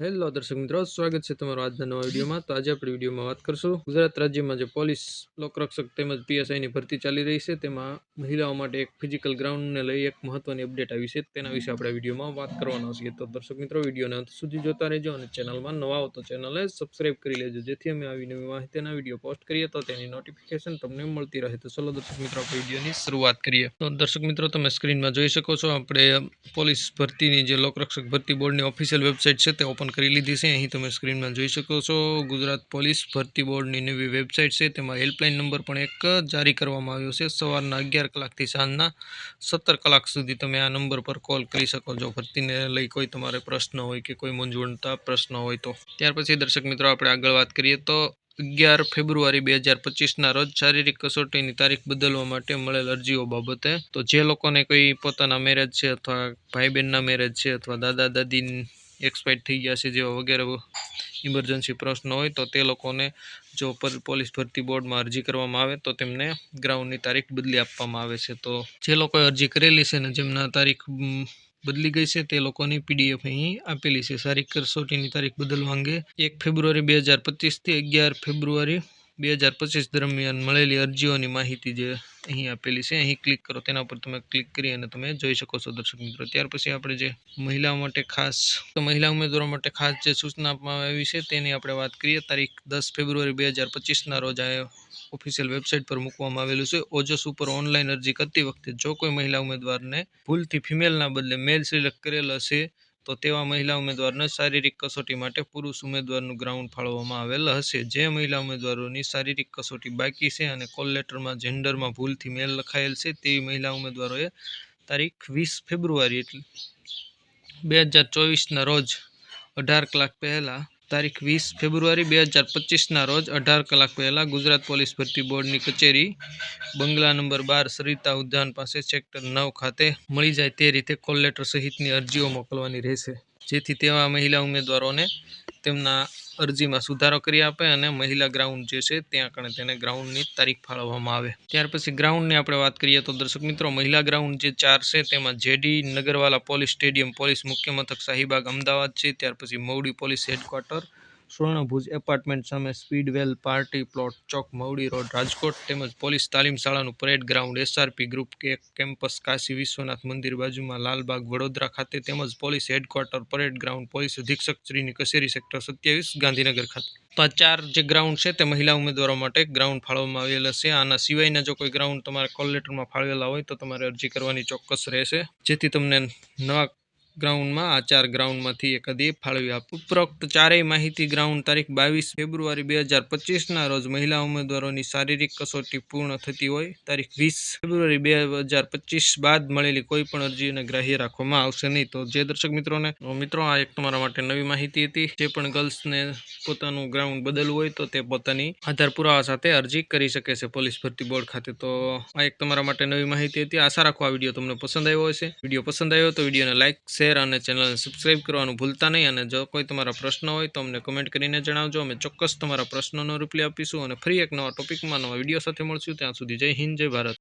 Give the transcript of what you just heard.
Hello દર્શક મિત્રો, સ્વાગત છે તમારો આજના નવા વિડીયોમાં. તો આજે આપણે વિડીયોમાં વાત કરશું. ગુજરાત રાજ્યમાં જે પોલીસ લોકરક્ષક તેમજ પીએસઆઈની ભરતી ચાલી રહી છે, તેમાં મહિલાઓ માટે એક ફિઝિકલ ગ્રાઉન્ડને લઈ એક મહત્વની અપડેટ આવી છે. તેના વિશે આપણે વિડીયોમાં વાત કરવાના છીએ. તો દર્શક મિત્રો, વિડીયોને અંત સુધી જોતા રહેજો અને ચેનલમાં નવા હો તો ચેનલને સબસ્ક્રાઇબ કરી લેજો. જેથી અમે આવી નવી માહિતીના વીડિયો પોસ્ટ કરીએ તો તેની નોટિફિકેશન તમને મળતી રહે. તો ચલો દર્શક મિત્રો, આપણે વિડીયોની શરૂઆત કરીએ. તો દર્શક મિત્રો, તમે સ્ક્રીનમાં જોઈ શકો છો. આપણે પોલીસ ભરતીની જે લોકરક્ષક ભરતી બોર્ડની ઓફિશિયલ વેબસાઇટ છે, તે ઓપન કરી લીધી છે. અહીં તમે સ્ક્રીનમાં જોઈ શકો છો, ગુજરાત પોલીસ ભરતી બોર્ડની નવી વેબસાઇટ છે. તેમાં હેલ્પલાઇન નંબર પણ એક જારી કરવામાં આવ્યો છે. સવારના અગિયાર કલાકથી સાંજના સત્તર કલાક સુધી તમે આ નંબર પર કોલ કરી શકો છો. ભરતીને લઈ કોઈ તમારે પ્રશ્ન હોય કે કોઈ મૂંઝવણતા પ્રશ્ન હોય તો. ત્યાર પછી દર્શક મિત્રો, આપણે આગળ વાત કરીએ તો અગિયાર ફેબ્રુઆરી બે હજાર પચીસના રોજ શારીરિક કસોટીની તારીખ બદલવા માટે મળેલ અરજીઓ બાબતે તો જે લોકોને કોઈ પોતાના મેરેજ છે અથવા ભાઈ બહેનના મેરેજ છે અથવા દાદા દાદી એક્સપાયર થઈ ગયા છે, જેવા વગેરે ઇમરજન્સી પ્રશ્ન હોય તો તે લોકોને જો પોલીસ ભરતી બોર્ડમાં અરજી કરવામાં આવે તો તેમને ગ્રાઉન્ડની તારીખ બદલી આપવામાં આવે છે. તો જે લોકોએ અરજી કરેલી છે ને જેમના તારીખ બદલી ગઈ છે તે લોકોની પીડીએફ અહીં આપેલી છે. સારી કસોટીની તારીખ બદલવા અંગે એક ફેબ્રુઆરી બે હજાર પચીસથી અગિયાર ફેબ્રુઆરી બે હજાર પચીસ દરમિયાન મળેલી અરજીઓની માહિતી જે અહીં આપેલી છે, અહીં ક્લિક કરો. તેના પર તમે ક્લિક કરી અને તમે જોઈ શકો છો દર્શક મિત્રો. ત્યાર પછી આપણે જે મહિલાઓ માટે ખાસ, તો મહિલા ઉમેદવારો માટે ખાસ જે સૂચના આપવામાં આવી છે, તેની આપણે વાત કરીએ. તારીખ દસ ફેબ્રુઆરી બે હજાર પચીસના રોજ આ ઓફિશિયલ વેબસાઇટ પર મૂકવામાં આવેલું છે. ઓજસ ઉપર ઓનલાઈન અરજી કરતી વખતે જો કોઈ મહિલા ઉમેદવારને ભૂલથી ફિમેલના બદલે મેલ સિલેક્ટ કરેલ હશે તો તેવા મહિલા ઉમેદવારને શારીરિક કસોટી માટે પુરુષ ઉમેદવારનું ગ્રાઉન્ડ ફાળવવામાં આવેલ હશે. જે મહિલા ઉમેદવારોની શારીરિક કસોટી બાકી છે અને કોલ લેટરમાં જેન્ડરમાં ભૂલથી મેલ લખાયેલ છે તેવી મહિલા ઉમેદવારોએ તારીખ વીસ ફેબ્રુઆરી એટલે બે હજાર ચોવીસના રોજ અઢાર કલાક પહેલાં તારીખ વીસ ફેબ્રુઆરી બે હજાર પચીસના રોજ અઢાર કલાક પહેલાં ગુજરાત પોલીસ ભરતી બોર્ડની કચેરી બંગલા નંબર બાર સરિતા ઉદ્યાન પાસે સેક્ટર નવ ખાતે મળી જાય તે રીતે કોલ લેટર સહિતની અરજીઓ મોકલવાની રહેશે. જેથી તેવા મહિલા ઉમેદવારોને તેમના અરજીમાં સુધારો કરી આપે અને મહિલા ગ્રાઉન્ડ જે છે, ત્યાં કણે તેને ગ્રાઉન્ડની તારીખ ફાળવવામાં આવે. ત્યાર પછી ગ્રાઉન્ડની આપણે વાત કરીએ તો દર્શક મિત્રો, મહિલા ગ્રાઉન્ડ જે ચાર છે, તેમાં JD Nagarwala police stadium police મુખ્ય મથક શાહીબાગ અમદાવાદ છે, ત્યાર પછી Mavdi police headquarter Suvarnabhuj apartment સામે સ્પીડવેલ પાર્ટી પ્લોટ, ચોક, મવડી રોડ, રાજકોટ તેમજ પોલીસ તાલીમ શાળાનું પરેડ ગ્રાઉન્ડ એસઆરપી ગ્રુપ, કે કેમ્પસ કાશી વિશ્વનાથ મંદિર બાજુમાં લાલબાગ વડોદરા ખાતે તેમજ police headquarter parade ground, police અધિક્ષક શ્રીની કચેરી સેક્ટર સત્યાવીસ, ગાંધીનગર ખાતે. તો ચાર જે ગ્રાઉન્ડ છે તે મહિલા ઉમેદવારો માટે ગ્રાઉન્ડ ફાળવવામાં આવેલા છે. આના સિવાયના જો કોઈ ગ્રાઉન્ડ તમારે કોલ લેટરમાં ફાળવેલા હોય તો તમારે અરજી કરવાની ચોક્કસ રહેશે. જેથી તમને નવા ગ્રાઉન્ડમાં આ ચાર ગ્રાઉન્ડમાંથી એક એકાદી ફાળવી આપો. ઉપરોક્ત ચારેય માહિતી ગ્રાઉન્ડ તારીખ બાવીસ ફેબ્રુઆરી બે હજાર પચીસના રોજ મહિલા ઉમેદવારોની શારીરિક કસોટી પૂર્ણ થતી હોય, તારીખ વીસ ફેબ્રુઆરી બે હજાર પચીસ બાદ મળેલી કોઈ પણ અરજીને ગ્રાહ્ય રાખવામાં આવશે નહીં. તો જે દર્શક મિત્રોને મિત્રો, આ એક તમારા માટે નવી માહિતી હતી. જે પણ ગર્લ્સને પોતાનું ગ્રાઉન્ડ બદલવું હોય, તો તે પોતાની આધાર પુરાવા સાથે અરજી કરી શકે છે પોલીસ ભરતી બોર્ડ ખાતે. તો આ એક તમારા માટે નવી માહિતી હતી. આશા રાખો આ વીડિયો તમને પસંદ આવ્યો હશે. વીડિયો પસંદ આવ્યો તો વિડીયોને લાઇક શેર અને ચેનલને સબસ્ક્રાઈબ કરવાનું ભૂલતા નહીં અને જો કોઈ તમારા પ્રશ્ન હોય તો અમને કમેન્ટ કરીને જણાવજો. અમે ચોક્કસ તમારા પ્રશ્નોનો રિપ્લાય આપીશું અને ફરી એક નવા ટોપિકમાં નવા વીડિયો સાથે મળશું. ત્યાં સુધી જય હિન્દ, જય ભારત.